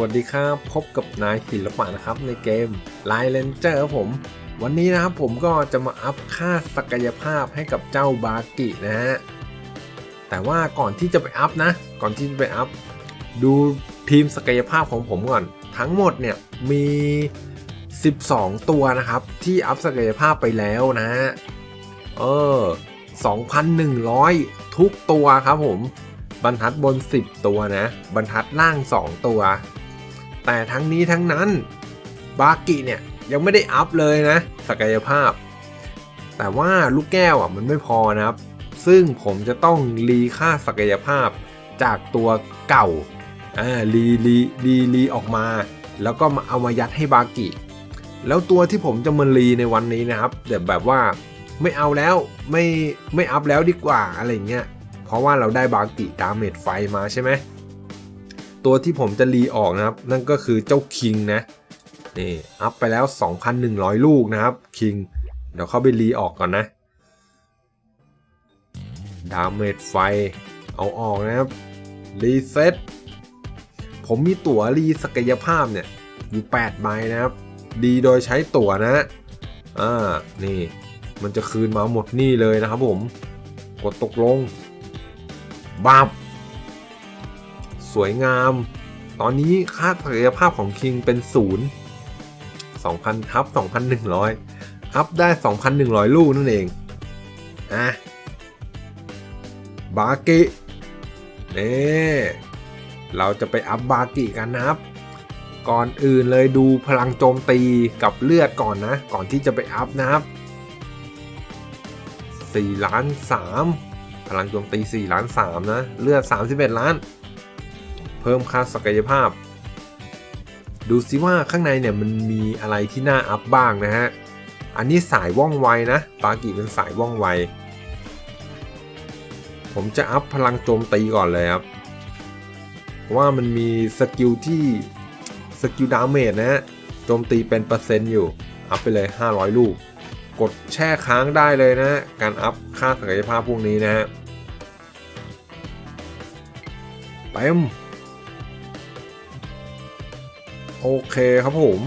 วัสดีครับ พบกับนายศิลปะนะครับในเกม l i เลนเจอร์ครับผม วันนี้นะครับผมก็จะมาอัพค่าศักยภาพให้กับเจ้าบากินะฮะ แต่ว่าก่อนที่จะไปอัพนะ ก่อนที่จะไปอัพ ดูทีมศักยภาพของผมก่อน ทั้งหมดเนี่ยมี 12 ตัวนะครับ ที่อัพศักยภาพไปแล้วนะฮะ เออ 2,100 ทุกตัวครับผมบรรทัดบน 10 ตัวนะ บรรทัดล่าง 2 ตัว แต่ทั้งนี้ทั้งนั้นบากิเนี่ยยังไม่ได้อัพเลยนะ ศักยภาพ แต่ว่าลูกแก้วอะมันไม่พอนะครับ ซึ่งผมจะต้องรีค่าศักยภาพจากตัวเก่าอ่ารีรีรีรีออกมา แล้วก็มาเอามายัดให้บากิแล้วตัวที่ผมจะมารีในวันนี้นะครับแต่แบบว่าไม่เอาแล้วไม่ไม่อัพแล้วดีกว่าอะไรเงี้ยเพราะว่าเราได้บากิดาเมจไฟมาใช่ไหม ตัวที่ผมจะรีออกนะครับ นั่นก็คือเจ้าคิงนะนี่อัพไปแล้ว 2,100 ลูกนะครับคิงเดี๋ยวเข้าไปรีออกก่อนนะดาเมจไฟเอาออกนะครับรีเซ็ตผมมีตั๋วรีศักยภาพเนี่ยอยู่8ใบนะครับดีโดยใช้ตั๋วนะอ่านี่มันจะคืนมาหมดนี่เลยนะครับผม กดตกลงบับ สวยงาม ตอนนี้ค่าศักยภาพของคิงเป็นศูนย์2,000ทับ2,100 อัพได้ 2,100 ลูกนั่นเอง อะ บากินี่เราจะไปอัพบากิกันนะครับ ก่อนอื่นเลยดูพลังโจมตีกับเลือดก่อนนะ ก่อนที่จะไปอัพนะครับ4ล้าน3พลังโจมตี4ล้าน3นะ เลือด 31 ล้าน เพิ่มค่าศักยภาพ ดูซิว่าข้างในเนี่ยมันมีอะไรที่น่าอัพบ้างนะฮะ อันนี้สายว่องไวนะปากิเป็นสายว่องไว ผมจะอัพพลังโจมตีก่อนเลยครับเพราะว่ามันมีสกิลที่สกิลดาเมจนะฮะโจมตีเป็นเปอร์เซ็นต์อยู่ อัพไปเลย 500 ลูก กดแช่ค้างได้เลยนะ การอัพค่าศักยภาพพวกนี้นะฮะเต็ม โอเคครับผม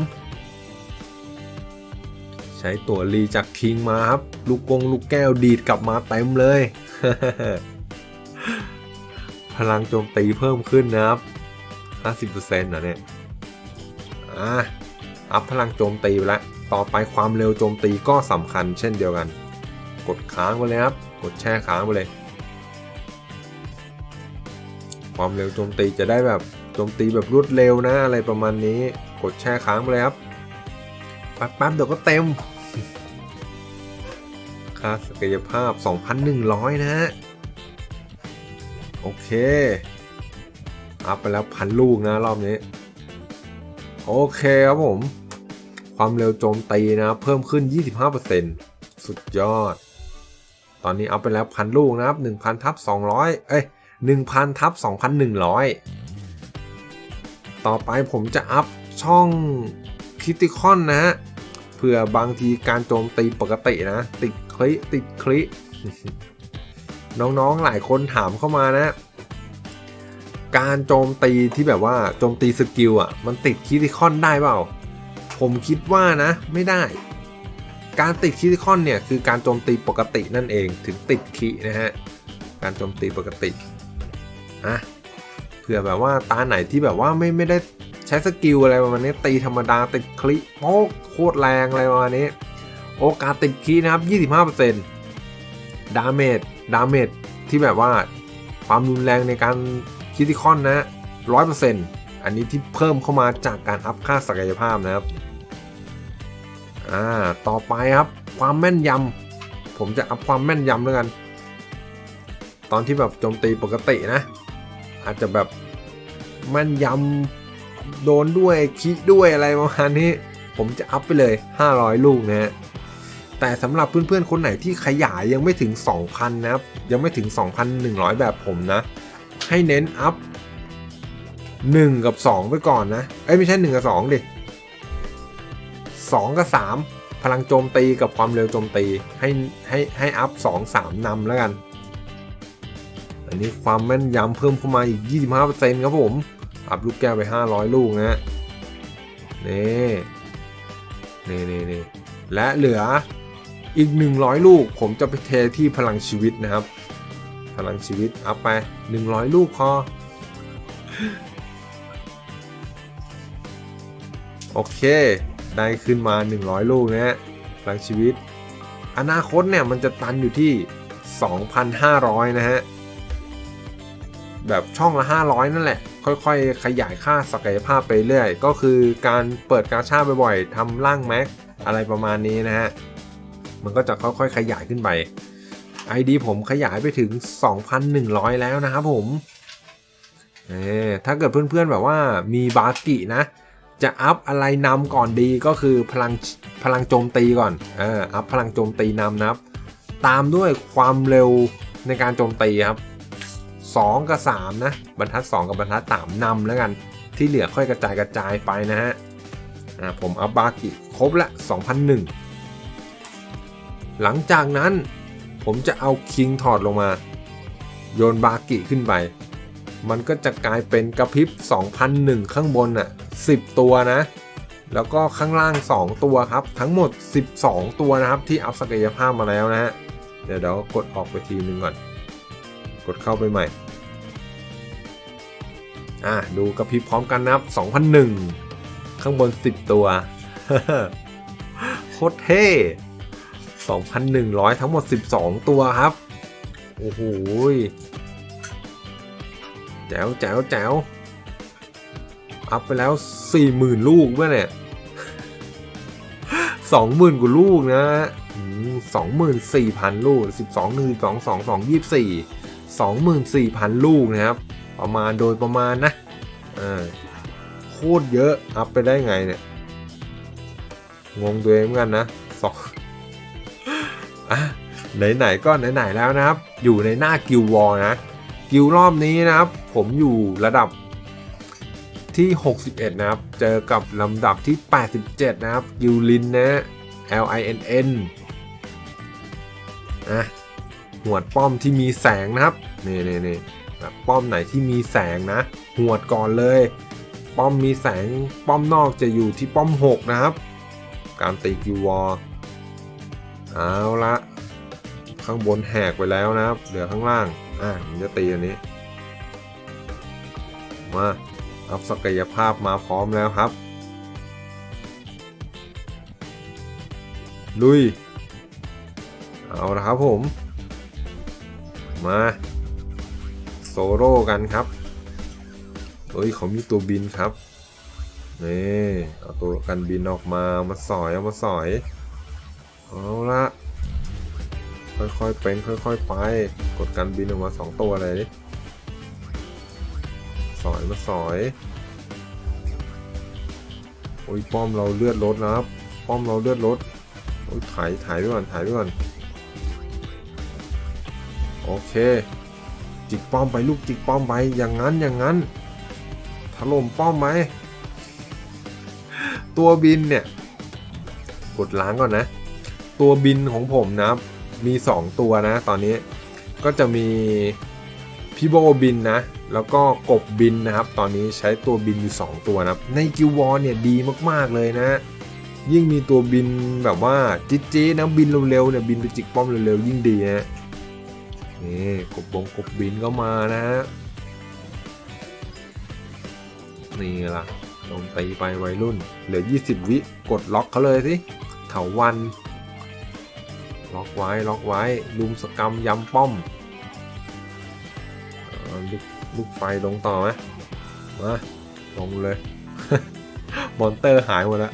ใช้ตัวรีจากคิงมาครับ ลูกกงลูกแก้วดีดกลับมาเต็มเลย พลังโจมตีเพิ่มขึ้นนะครับ 50%นะเนี่ย อะ อัพพลังโจมตีไปแล้ว ต่อไปความเร็วโจมตีก็สำคัญเช่นเดียวกัน กดค้างไปเลยครับ กดแช่ค้างไปเลย ความเร็วโจมตีจะได้แบบ โจมตีแบบรวดเร็วนะอะไรประมาณนี้ กดแช่ค้างไปเลยครับแป๊บๆเดี๋ยวก็เต็ม ค่าศักยภาพ 2,100 นะฮะ โอเค อัพไปแล้วพันลูกนะรอบนี้ โอเคครับผม ความเร็วโจมตีนะ เพิ่มขึ้น 25%สุดยอด ตอนนี้อัพไปแล้วพันลูกนะครับ1,000ทับ200 เอ้ย1,000ทับ2,100 ต่อไปผมจะอัพช่องคิติคอนนะฮะเผื่อบางทีการโจมตีปกตินะ ติดคลิติดคลิน้องๆหลายคนถามเข้ามานะ การโจมตีที่แบบว่าโจมตีสกิลอะ มันติดคิติคอนได้เปล่า ผมคิดว่านะ ไม่ได้ การติดคิติคอนเนี่ยคือการโจมตีปกตินั่นเองถึงติดคินะฮะการโจมตีปกติอะ เผื่อแบบว่าตาไหนที่แบบว่าไม่ไม่ได้ใช้สกิลอะไรประมาณนี้ตีธรรมดาติดคลิโป๊กโคตรแรงอะไรประมาณนี้ โอกาสติดคีนะครับ25%ดาเมจดาเมจที่แบบว่าความรุนแรงในการคิติคอนนะ100%อันนี้ที่เพิ่มเข้ามาจากการอัพค่าศักยภาพนะครับ อ่า ต่อไปครับ ความแม่นยำ ผมจะอัพความแม่นยำแล้วยกัน ตอนที่แบบโจมตีปกตินะ อาจจะแบบม่นยำโดนด้วยคิด้วยอะไรประมาณนี้ ผมจะอัพไปเลย 500 ลูกนะฮะแต่สำหรับเพื่อนๆ คนไหนที่ขยายยังไม่ถึง 2,000 นะครับ ยังไม่ถึง 2,100 แบบผมนะ ให้เน้นอัพ 1 กับ 2 ไปก่อนนะ เอ้ย ไม่ใช่ 1 กับ 2 ดิ 2 กับ 3 พลังโจมตีกับความเร็วโจมตี ให้ให้ให้อัพ 2 3นำแล้วกัน อันนี้ความแม่นยำเพิ่มเข้ามาอีก 25%ครับผม อัพลูกแก้วไป 500 ลูกนะนี่นี่นี่นี่และเหลืออีก 100 ลูก ผมจะไปเทที่พลังชีวิตนะครับ พลังชีวิตอัพไป 100 ลูกพอโอเค ได้ขึ้นมา 100 ลูกนะฮะพลังชีวิต อนาคตเนี่ยมันจะตันอยู่ที่ 2,500 นะฮะ แบบช่องละ 500 นั่นแหละ ค่อยๆ ขยายค่าศักยภาพไปเรื่อย ก็คือการเปิดกาชาบ่อยๆทำร่างแม็กอะไรประมาณนี้นะฮะ มันก็จะค่อยๆ ขยายขึ้นไป ID ผมขยายไปถึง 2,100 แล้วนะครับผมเออถ้าเกิดเพื่อนๆแบบว่ามีบากินะ จะอัพอะไรนำก่อนดีก็คือพลังพลังโจมตีก่อนเอออัพพลังโจมตีนำนะครับ ตามด้วยความเร็วในการโจมตีครับ 2 กับ 3 นะ บรรทัด 2 กับบรรทัด 3นำแล้วกัน ที่เหลือค่อยกระจายกระจายไปนะฮะผมอัพบากิครบละ 2001 หลังจากนั้นผมจะเอาคิงถอดลงมา โยนบากิขึ้นไป มันก็จะกลายเป็นกระพริบ 2001 ข้างบนน่ะ 10 ตัวนะ แล้วก็ข้างล่าง 2 ตัวครับ ทั้งหมด 12 ตัวนะครับ ที่อัพศักยภาพมาแล้วนะฮะ เดี๋ยวเดี๋ยวกดออกไปทีนึงก่อน กดเข้าไปใหม่ อะดูกระพริบพร้อมกันนะครับ2001 ข้างบน 10 ตัว โคตรเท่2,100 ทั้งหมด 12 ตัวครับ โอ้โหแจ๋วแจ๋วแจ๋วอัพไปแล้ว 40,000 ลูกด้วยเนี่ย20,000กว่าลูกนะสองหมื่นสี่พันลูก12 1 2 2 2 24 24,000ลูกนะครับ ประมาณโดยประมาณนะอ่าโคตรเยอะอัพไปได้ไงเนี่ยงงตัวเองเหมือนกันนะสองอะไหนๆก็ไหนๆแล้วนะครับ อยู่ในหน้ากิลวอลนะกิลรอบนี้นะครับ ผมอยู่ระดับที่ 61 นะครับ เจอกับลำดับที่ 87 นะครับกิลลินนะ L I N N อะหวดป้อมที่มีแสงนะครับ นี่นี่นี่ ป้อมไหนที่มีแสงนะหวดก่อนเลย ป้อมมีแสงป้อมนอกจะอยู่ที่ป้อม 6 นะครับ การตีกิลวอเอาละข้างบนแหกไปแล้วนะครับ เหลือข้างล่าง อะผมจะตีอันนี้ มาอัพศักยภาพมาพร้อมแล้วครับ ลุย เอาละครับผม มา โซโล่กันครับเฮ้ยเขามีตัวบินครับนี่เอาตัวกันบินออกมามาสอยเอามาสอยเอาละค่อยๆเป็นค่อยๆไป กดกันบินออกมาสองตัวเลยสอยมาสอยโอ้ยป้อมเราเลือดลดนะครับ ป้อมเราเลือดลดโอ้ยถ่ายถ่ายไปก่อนถ่ายไปก่อนโอเค จิกป้อมไปลูกจิกป้อมไปอย่างนั้นอย่างนั้นถล่มป้อมไหมตัวบินเนี่ยกดล้างก่อนนะ ตัวบินของผมนะมี 2 ตัวนะ ตอนนี้ก็จะมีพี่โบบินนะ แล้วก็กบบินนะครับ ตอนนี้ใช้ตัวบินอยู่ 2 ตัวนะครับ ในกิววอลเนี่ยดีมากๆเลยนะ ยิ่งมีตัวบินแบบว่าจิ๊ดๆนะบินเร็วๆเนี่ยบินไปจิกป้อมเร็วๆยิ่งดีนะ นี่กบบงกบบินก็มานะฮะนี่ล่ะลงตีไปวัยรุ่น เหลือ 20 วิกดล็อกเขาเลยสิเถาวัน ล็อกไว้ล็อกไว้ลุมสกรรมยำป้อมลูกลูกไฟลงต่อไหมมาลงเลย มอนเตอร์หายหมดแล้ว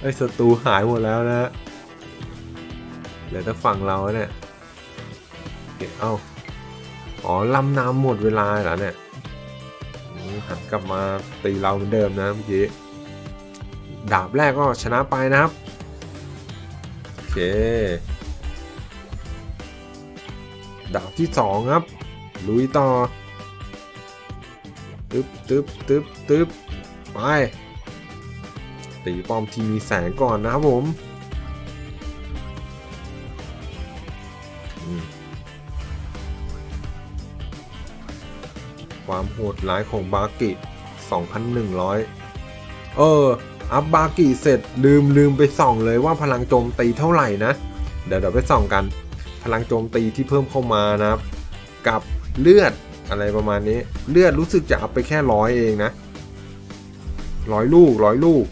ไอ้ศัตรูหายหมดแล้วนะเหลือแต่ฝั่งเราเนี่ยเก็บเอ้า อ๋อลำน้ำหมดเวลาเหรอเนี่ยหันกลับมาตีเราเหมือนเดิมนะเมื่อกี้ดาบแรกก็ชนะไปนะครับ โอเค ดาบที่สองครับ ลุยต่อ ตึ๊บตึ๊บตึ๊บตึ๊บไป ตีป้อมที่มีแสงก่อนนะครับผม ความโหดร้ายของบากิ 2,100 เออ อัพบากิเสร็จลืมลืมไปส่องเลยว่าพลังโจมตีเท่าไหร่นะ เดี๋ยวเดี๋ยวไปส่องกัน พลังโจมตีที่เพิ่มเข้ามานะครับ กับเลือดอะไรประมาณนี้ เลือดรู้สึกจะอัพไปแค่ร้อยเองนะร้อยลูกร้อยลูก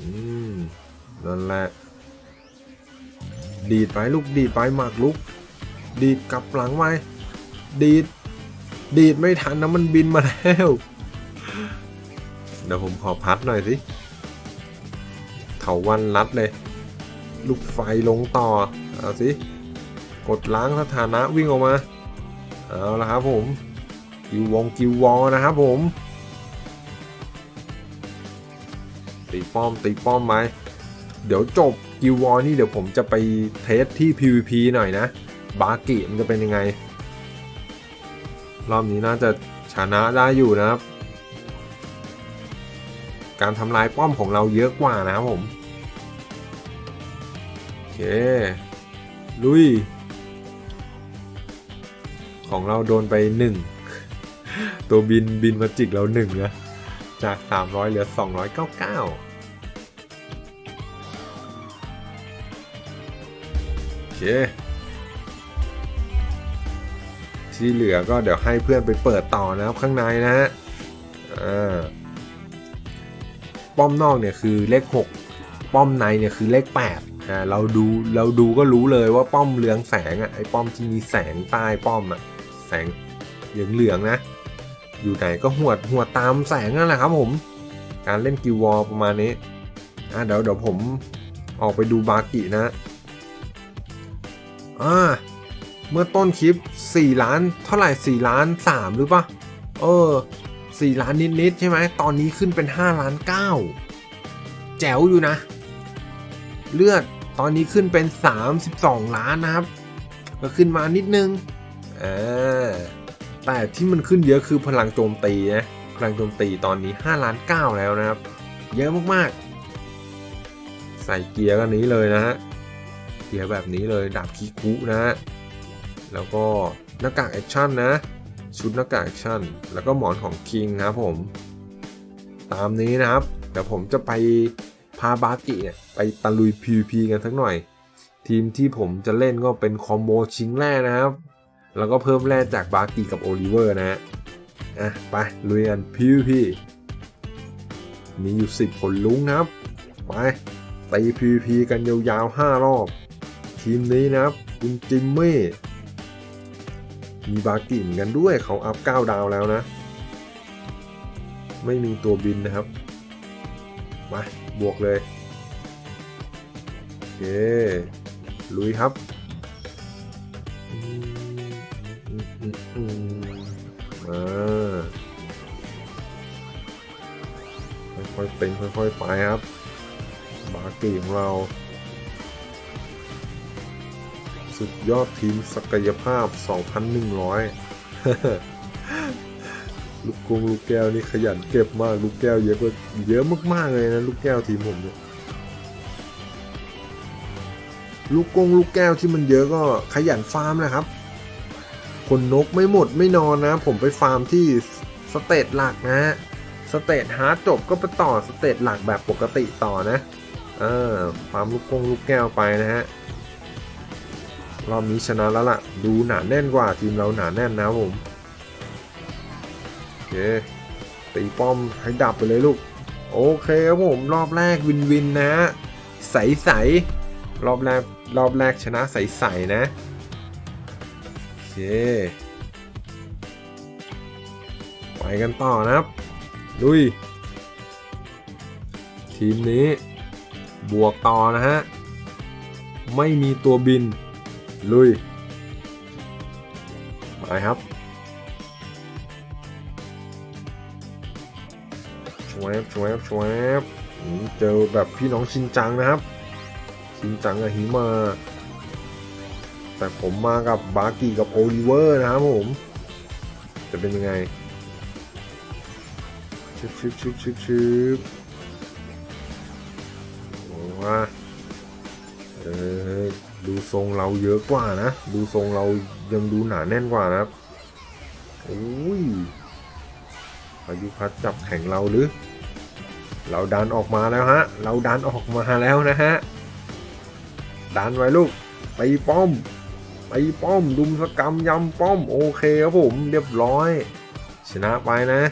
อืมนั่นแหละ ดีดไปลูกดีดไปหมากลุก ดีดกลับหลังไปดีด ดีดไม่ทันนะมันบินมาแล้วเดี๋ยวผมขอพัดหน่อยสิเถาวันรัดเลย ลูกไฟลงต่อ เอาสิ กดล้างสถานะวิ่งออกมา เอาละครับผมกิววงกิววอนะครับผม ตีป้อมตีป้อมไหมเดี๋ยวจบ กิววอนี่เดี๋ยวผมจะไปเทสที่ PVP หน่อยนะ บากิมันจะเป็นยังไง รอบนี้น่าจะชนะได้อยู่นะครับ การทำลายป้อมของเราเยอะกว่านะครับผม โอเค ลุย ของเราโดนไปหนึ่งตัวบินบินมาจิกเราหนึ่งนะจาก 300 เหลือ 299 ที่เหลือก็เดี๋ยวให้เพื่อนไปเปิดต่อนะครับข้างในนะฮะอ่าป้อมนอกเนี่ยคือเลข 6 ป้อมในเนี่ยคือเลข8อ่าเราดูเราดูก็รู้เลยว่าป้อมเรืองแสงอะไอ้ป้อมที่มีแสงใต้ป้อมอะแสงเหลืองเหลืองๆนะ อยู่ไหนก็หัวดหวตามแสงนั่นแหละครับผมการเล่นกิววอลประมาณนี้อ่าเดี๋ยวเดี๋ยวผมออกไปดูบากินะ อ่าเมื่อต้นคลิป 4 ล้านเท่าไหร่ 4 ล้าน 3 หรือปะเออ 4 ล้านนิดๆใช่ไหม ตอนนี้ขึ้นเป็น 5 ล้าน 9 แจ๋วอยู่นะ เลือดตอนนี้ขึ้นเป็น 32 ล้านนะครับ ก็ขึ้นมานิดนึงอ่าแต่ที่มันขึ้นเยอะคือพลังโจมตีนะพลังโจมตีตอนนี้5ล้าน9แล้วนะครับ เยอะมากๆ ใส่เกียร์กันนี้เลยนะฮะียแบบนี้เลยดาบคิคุนะฮะแล้วก็หน้ากากแอคชั่นนะ ชุดหน้ากากแอคชั่น แล้วก็หมอนของคิงครับผม ตามนี้นะครับ เดี๋ยวผมจะไปพาบากิเนี่ยไปตะลุย PVP กันสักหน่อย ทีมที่ผมจะเล่นก็เป็นคอมโบชิงแร่นะครับ แล้วก็เพิ่มแร่จากบากิกับโอลิเวอร์นะฮะอะไปลุยกัน PVP มีอยู่ 10 คนลุ้งครับ ไปตี PVP กันยาวๆ 5 รอบ ทีมนี้นะครับ คุณจิมมี่มีบากิเหมือนกันด้วยเขาอัพ 9 ดาวแล้วนะ ไม่มีตัวบินนะครับ มา บวกเลยโอเคลุยครับมอืมอืมอืมมาค่อยๆเป็นค่อยๆไปครับ บากิของเรา สุดยอดทีมศักยภาพ 2,100 ลูกกงลูกแก้วนี่ขยันเก็บมาก ลูกแก้วเยอะกว่าเยอะมากๆเลยนะ ลูกแก้วทีมผมเนี่ยลูกกงลูกแก้วที่มันเยอะก็ขยันฟาร์มนะครับ คนนกไม่หมดไม่นอนนะ ผมไปฟาร์มที่สเตจหลักนะฮะสเตจฮาร์ดจบก็ไปต่อสเตจหลักแบบปกติต่อนะ เออฟาร์มลูกกงลูกแก้วไปนะฮะ รอบนี้ชนะแล้วล่ะ ดูหนาแน่นกว่าทีมเราหนาแน่นนะผมโอเคตีป้อมให้ดับไปเลยลูก โอเคครับผมรอบแรกวินวินนะ ใสใสๆรอบแรกรอบแรกชนะใสใสๆนะโอเคไปกันต่อนะครับลุย ทีมนี้บวกต่อนะฮะ ไม่มีตัวบิน ลุย ไปครับชวบชวบชวบเจอแบบพี่น้องชินจังนะครับ ชินจังกับฮิมา แต่ผมมากับบากิกับโอลิเวอร์นะครับผม จะเป็นยังไงชึบชึบชึบชึบชึบ ดูทรงเราเยอะกว่านะ ดูทรงเรายังดูหนาแน่นกว่านะครับโอ้ยพายุพัดจับแข่งเราหรือ เราดันออกมาแล้วฮะ เราดันออกมาแล้วนะฮะ ดันไว้ลูกไปป้อม ไปป้อมดุมสกรรมยำป้อมโอเคครับผมเรียบร้อย ชนะไปนะ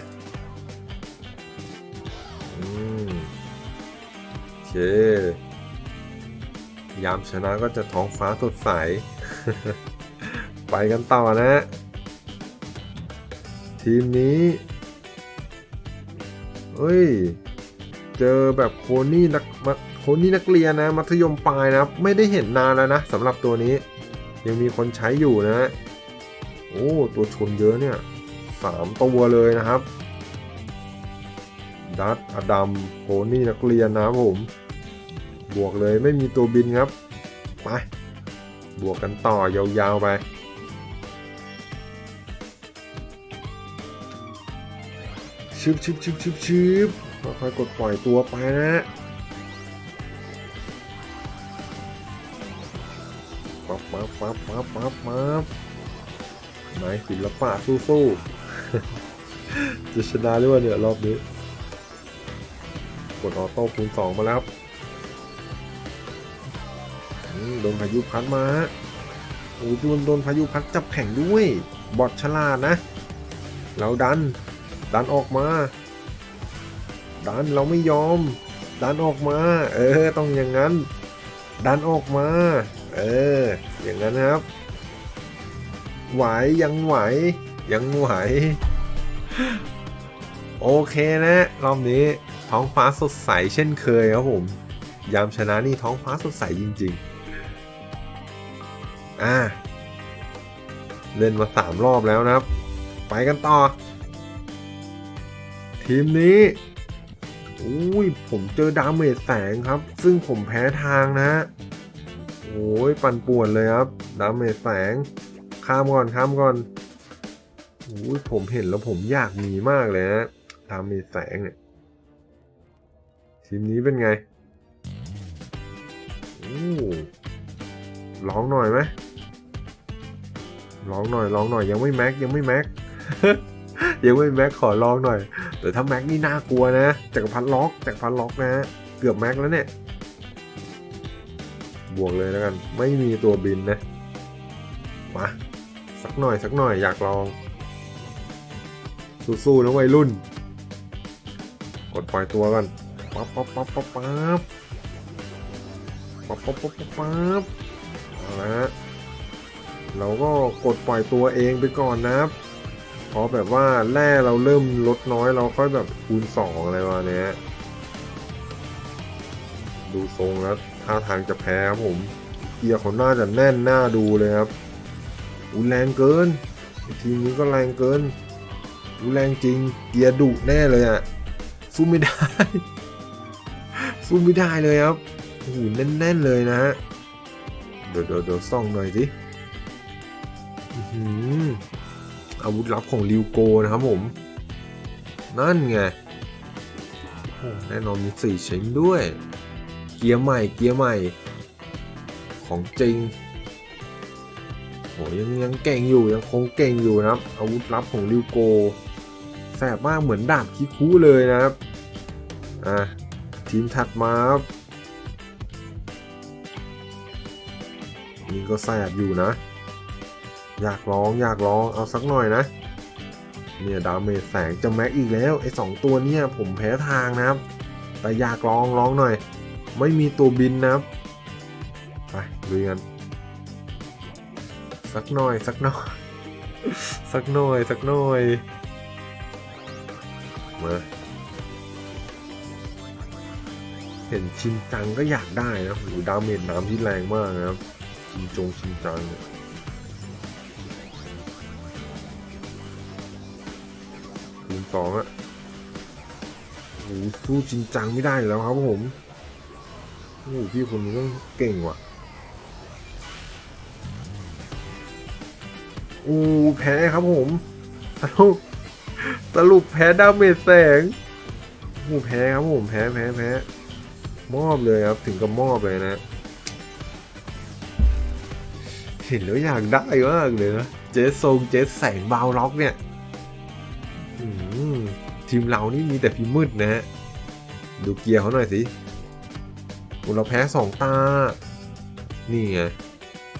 อืมโอเค ยามชนะก็จะท้องฟ้าสดใส ไปกันต่อนะ ทีมนี้เฮ้ย เจอแบบโคนี่นักโคนี่นักเรียนนะ มัธยมปลายนะ ไม่ได้เห็นนานแล้วนะสำหรับตัวนี้ ยังมีคนใช้อยู่นะ โอ้ ตัวชนเยอะเนี่ยสามตัวเลยนะครับ ดัตอดัมโคนี่นักเรียนนะผม บวกเลยไม่มีตัวบินครับ ไป บวกกันต่อยาวๆไป ชึบชึบชึบชึบชึบค่อยๆกดปล่อยตัวไปนะ ปั๊บปั๊บปั๊บปั๊บปั๊บปั๊บไหนศิลปะสู้ๆจะชนะหรือว่าเนี่ยรอบนี้ กดออโต้คูณสองมาแล้ว โดนพายุพัดมาฮะโอ้โดนโดนพายุพัดจับแข่งด้วย บอดฉลาดนะ เราดัน ดันออกมา ดันเราไม่ยอม ดันออกมา เออ ต้องอย่างนั้น ดันออกมา เออ อย่างนั้นครับ ไหวยังไหว ยังไหว โอเคนะ รอบนี้ท้องฟ้าสดใสเช่นเคยครับผม ยามชนะนี่ท้องฟ้าสดใสจริง ๆ อ่า เล่นมาสามรอบแล้วนะครับ ไปกันต่อ ทีมนี้อุ้ยผมเจอดาเมจแสงครับ ซึ่งผมแพ้ทางนะโอ้ยปั่นป่วนเลยครับ ดาเมจแสง ข้ามก่อนข้ามก่อนอุ้ยผมเห็นแล้วผมอยากมีมากเลยนะดาเมจแสงเนี่ยทีมนี้เป็นไงโอ้ร้องหน่อยไหม ร้องหน่อยร้องหน่อยยังไม่แม็กยังไม่แม็กยังไม่แม็กขอลองหน่อย แต่ถ้าแม็กนี่น่ากลัวนะจักรพันล็อกจักรพันล็อกนะเกือบแม็กแล้วเนี่ย บวกเลยแล้วกัน ไม่มีตัวบินนะ มา สักหน่อยสักหน่อยอยากลอง สู้ๆนะวัยรุ่น กดปล่อยตัวกันปั๊บปั๊บปั๊บปั๊บปั๊บปั๊บปั๊บปั๊บปั๊บปั๊บเอาละฮะ เราก็กดปล่อยตัวเองไปก่อนนะครับเพราะแบบว่าแร่เราเริ่มลดน้อยเราค่อยแบบคูณสองอะไรวะเนี้ยดูทรงแล้วท่าทางจะแพ้ครับผมเกียร์เขาน่าจะแน่นหน้าดูเลยครับอุแรงเกิน ทีมนี้ก็แรงเกินอุแรงจริง เกียร์ดุแน่เลยอะ่ะสู้ไม่ได้ สู้ไม่ได้เลยครับโอ้โหแน่นๆเลยนะฮะเดี๋ยวเดี๋ยวเดี๋ยวส่องหน่อยสิ อื้อหืออาวุธลับของริวโกนะครับผม นั่นไงโอ้แน่นอนมีสี่ชิ้นด้วย เกียร์ใหม่เกียร์ใหม่ ของจริงโหยังยังเก่งอยู่ยังคงเก่งอยู่นะครับ อาวุธลับของริวโกแสบมากเหมือนดาบคิคุเลยนะครับอะทีมถัดมาครับนี่ก็แสบอยู่นะ อยากลองอยากลองเอาสักหน่อยนะ เนี่ยดาเมจแสงจะแม็กอีกแล้วไอ้สองตัวเนี่ยผมแพ้ทางนะครับ แต่อยากลองลองหน่อย ไม่มีตัวบินนะครับไปดูกันสักหน่อยสักหน่อยสักหน่อยสักหน่อยมาเห็นชินจังก็อยากได้นะหรือดาเมจน้ำที่แรงมากนะครับชินจงชินจังเนี่ย สองอะโอ้โหสู้จริงจังไม่ได้แล้วครับผมโอ้พี่คนนี้ต้องเก่งว่ะโอ้แพ้ครับผมสรุปสรุปแพ้ดาเมจแสงโอ้แพ้ครับผมแพ้แพ้แพ้มอบเลยครับถึงกับมอบเลยนะ เห็นแล้วอยากได้มากเลยนะเจสทรงเจสแสงบาวล็อกเนี่ย ทีมเรานี่มีแต่พิมพ์มืดนะฮะดูเกียร์เขาหน่อยสิเราแพ้สองตา นี่ไง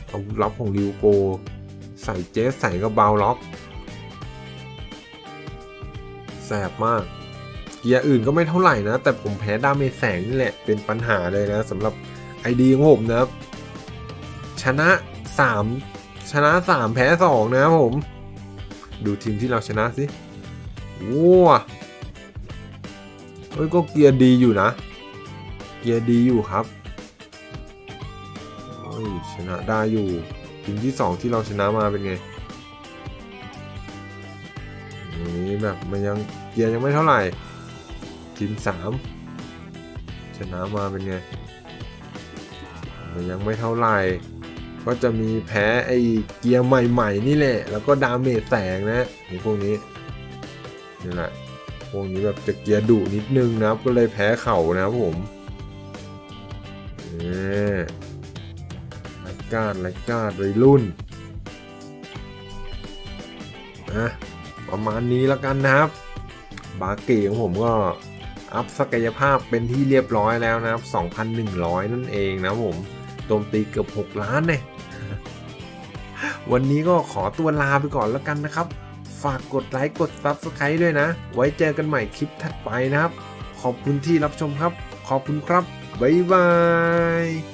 เอาล็อกของริวโก ใส่เจสใส่กับบาล็อกแสบมาก เกียร์อื่นก็ไม่เท่าไหร่นะ แต่ผมแพ้ดาเมจแสงนี่แหละ เป็นปัญหาเลยนะสำหรับไอดีของผมนะชนะ 3 ชนะ 3 แพ้ 2 นะครับผม ดูทีมที่เราชนะสิว้า เฮ้ยก็เกียร์ดีอยู่นะ เกียร์ดีอยู่ครับเฮ้ยชนะได้อยู่ทีมที่2ที่เราชนะมาเป็นไงนี่แบบมันยังเกียร์ยังไม่เท่าไหร่ทีม3ชนะมาเป็นไงมันยังไม่เท่าไหร่ก็จะมีแพ้ไอเกียร์ใหม่ ๆ นี่แหละ แล้วก็ดาเมจแสงนะไอพวกนี้นี่แหละ พวกนี้แบบจะเกียร์ดุนิดนึงนะครับ ก็เลยแพ้เข่านะครับผมไรกาดไรกาดวัยรุ่นนะประมาณนี้แล้วกันนะครับ บาเก๋ของผมก็อัพศักยภาพเป็นที่เรียบร้อยแล้วนะครับ 2,100 นั่นเองนะผมโจมตีเกือบ 6 ล้านเนี่ย วันนี้ก็ขอตัวลาไปก่อนแล้วกันนะครับ ฝากกดไลค์กด Subscribe ด้วยนะ ไว้เจอกันใหม่คลิปถัดไปนะครับ ขอบคุณที่รับชมครับ ขอบคุณครับ บ๊ายบาย